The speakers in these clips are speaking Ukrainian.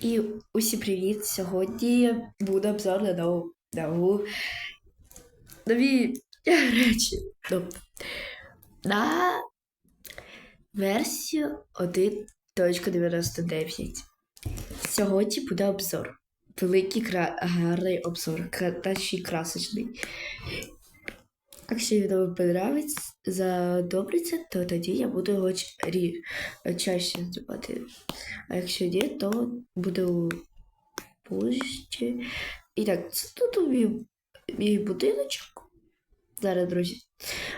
І усі привіт! Сьогодні буде обзор на нову, нову нові речі. Ну, на версію 1.99. Сьогодні буде обзор. Великий гарний обзор, кра- та ще й красочний. Якщо вам подобається, задобриться, то тоді я буду його ч- рі... чаще знімати. А якщо ні, то буде у позже. І так, це тут мій, мій будиночок. Зараз, друзі.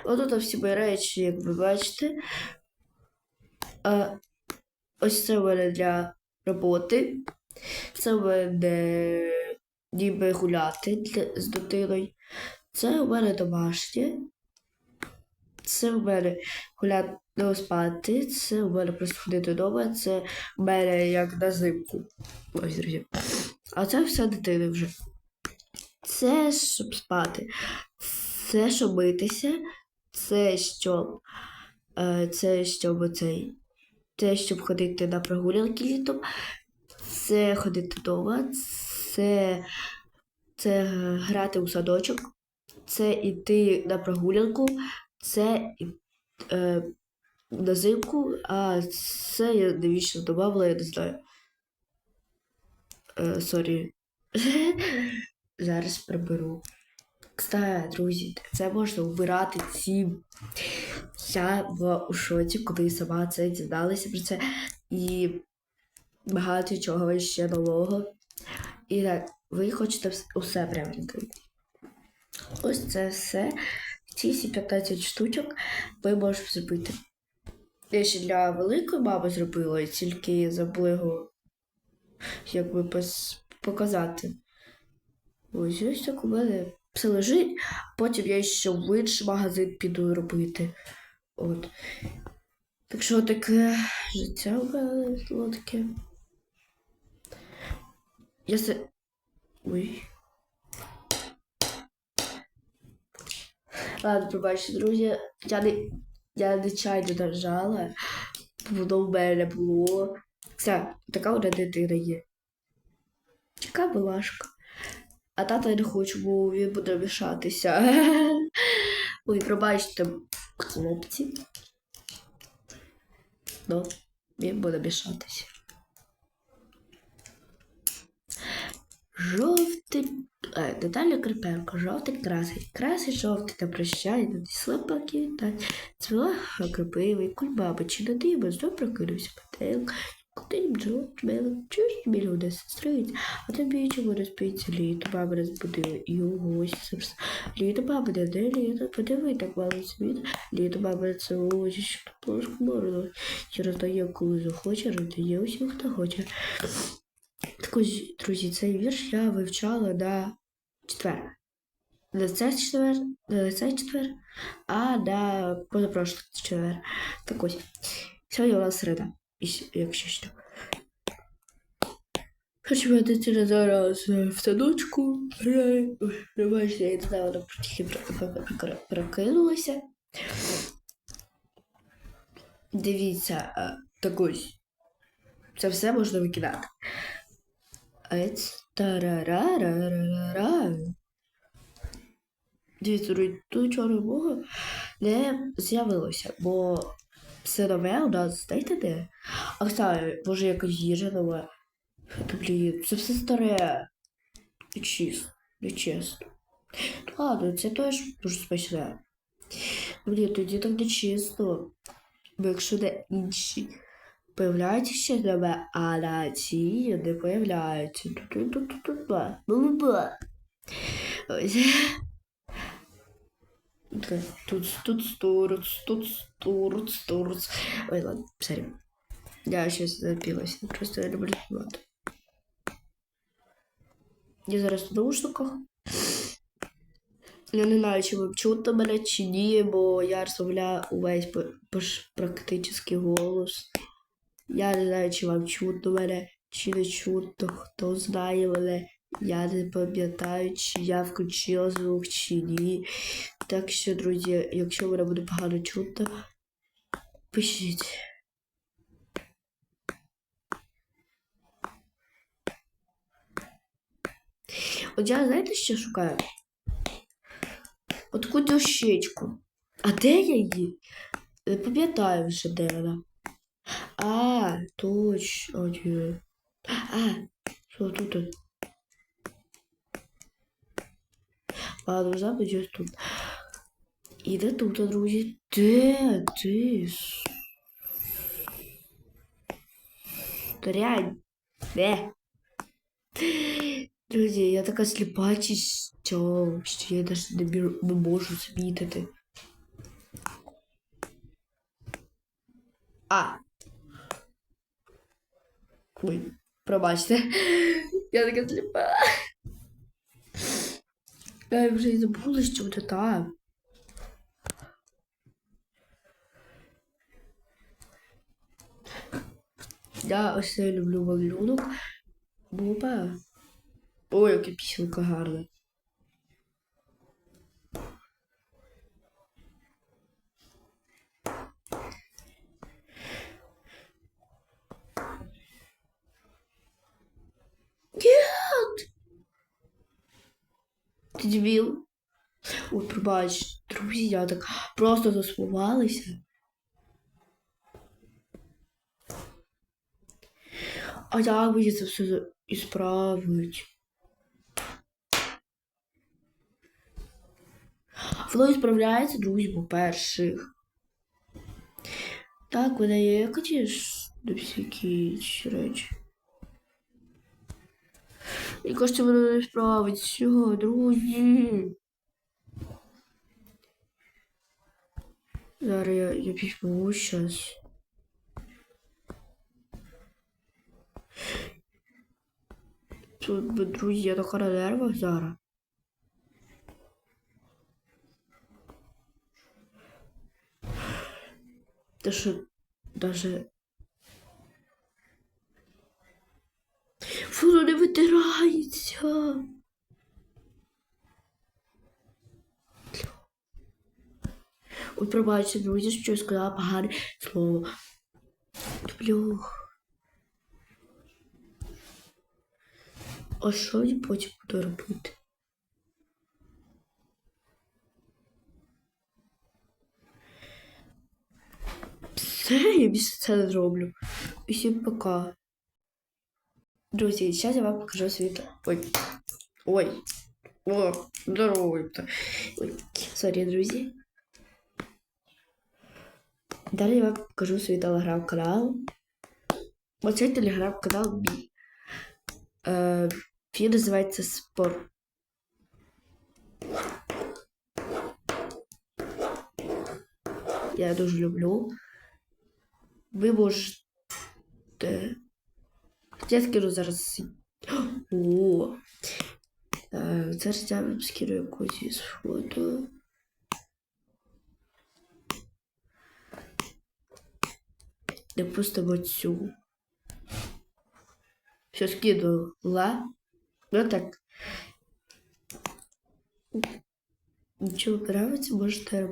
Отут всі мої речі, як ви бачите. А, ось це в мене для роботи. Це в мене ніби гуляти з дитиною. Це у мене домашнє. Це в мене гуляти спати. Це у мене просто ходити вдома. Це в мене як на зимку. Ось, друзі. А це все дитини вже. Це щоб спати. Це щоб митися. Це щоб. Е, це щоб оцей. Це щоб ходити на прогулянки літом. Це ходити вдома. Це, це грати у садочок. Це йти на прогулянку. Це е, на зимку, а це я навіщо додавала, я не знаю. Е. Зараз приберу. Кстати, друзі, це можна вбирати цим. Я була у шоці, коли сама це дізналася про це. І багато чого ще нового. І так, ви хочете усе приобрести. Ось це все. Ці всі 15 штучок ви можете зробити. Я ще для великої мами зробила, і тільки забула його якби показати. Ось ось так у мене все лежить. Потім я ще в інший магазин піду робити. От. Так що таке життя у мене таке. Я се... Ой. Ладно, пробачте, друзі. Я не, я нечайно нажала. Воно в мене було. Все, така вона дитина є. Яка балашка. А тата я не хочу, бо він буде мішатися. Ой, пробачте, хлопці. Ну, він буде мішатися. Жовтий. Е, Наталя Крипенко, жовтий красить. Красить жовтий та прощай, надісла пакетань. Цвіла крапивий, кульбаба, чи на диво, знов прокинувся петелк. Куди бджол, чмелик, чуєш тобі люди сестриць, а тобі чого не спиться літо, баба розбудила і гості. Літо баба не де літо, подиви так мало світ. Літо баба це очі, що плошку морозу. І роздає, коли захоче, роздає усім, хто хоче. Так ось, друзі, цей вірш я вивчала на четвер. Не цей четвер, не цей четвер, а на позапрошлий четвер. Так ось. Сьогодні у нас середа, якщо що. Хоч моя зараз е, в садочку бачите, я не знаю, вона тільки про- про- про- прокинулася. Дивіться, е, так ось. Це все можна викидати. Ец тарарарарара. Дивіться, тут чорного бога не з'явилося, бо все нове у нас, знаєте де? А кстати, може якась їжа нова. Та блін, це все старе. Чисто, не чесно. Ладно, це теж дуже смачне. Блін, тоді так не чисто. Бо якщо не інші появляються ще нове, а на ці не появляються. Ось. Тут, тут, стурц, тут, стурц, стурц. Ой, ладно, сорі. Я щось запілася, просто я люблю співати. Я зараз в наушниках. Я не знаю, чи ви чути мене, чи ні, бо я розмовляю увесь практично голос. Я не знаю, чи вам чутно мене, чи не чутно, хто знає мене. Я не пам'ятаю, чи я включила звук, чи ні. Так що, друзі, якщо мене буде погано чутно, пишіть. От я знаєте, що шукаю? От таку дощечку. А де я її? Не пам'ятаю вже, де вона. А, точно. О, ні. А, що тут? Ладно, запит ось тут. І де тут, друзі? Де ти? Дрянь. Де? Друзі, я така сліпа чи що, що я навіть не, бір- не можу змітити. А. Ой, пробачте. Я така сліпа. Я вже і забула, що це так. Я ось це люблю валюнок. Буба. Ой, яка пісенка гарна. Дебіл? Ой, пробач, друзі, я так просто засмувалися. А як мені це все справить? Воно справляється, друзі, по-перше. Так, вона є якось до всякі речі. І кажеться, воно не справиться, друзі. Зараз я, я пішла щас. Тут, друзі, я така на нервах зараз. Та що даже. Воно не витирається. Ой, пробачте, друзі, що я сказала погане слово. Блюх. А що я потім буду робити? Все, я більше це не зроблю. Усім пока. Друзі, зараз я вам покажу світ. Ой. Ой. О, здорово. Ой, сорі, друзі. Далі я вам покажу свій телеграм-канал. Оцей телеграм-канал мій. Е, він називається Спор. Я дуже люблю. Ви можете. Я скину зараз. О! Е, Зараз я вам скину якусь із фото. Допустимо цю. Все скинула. Ну так. Нічого подобається, можете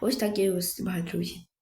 Робити. Ось так я його знімаю, друзі.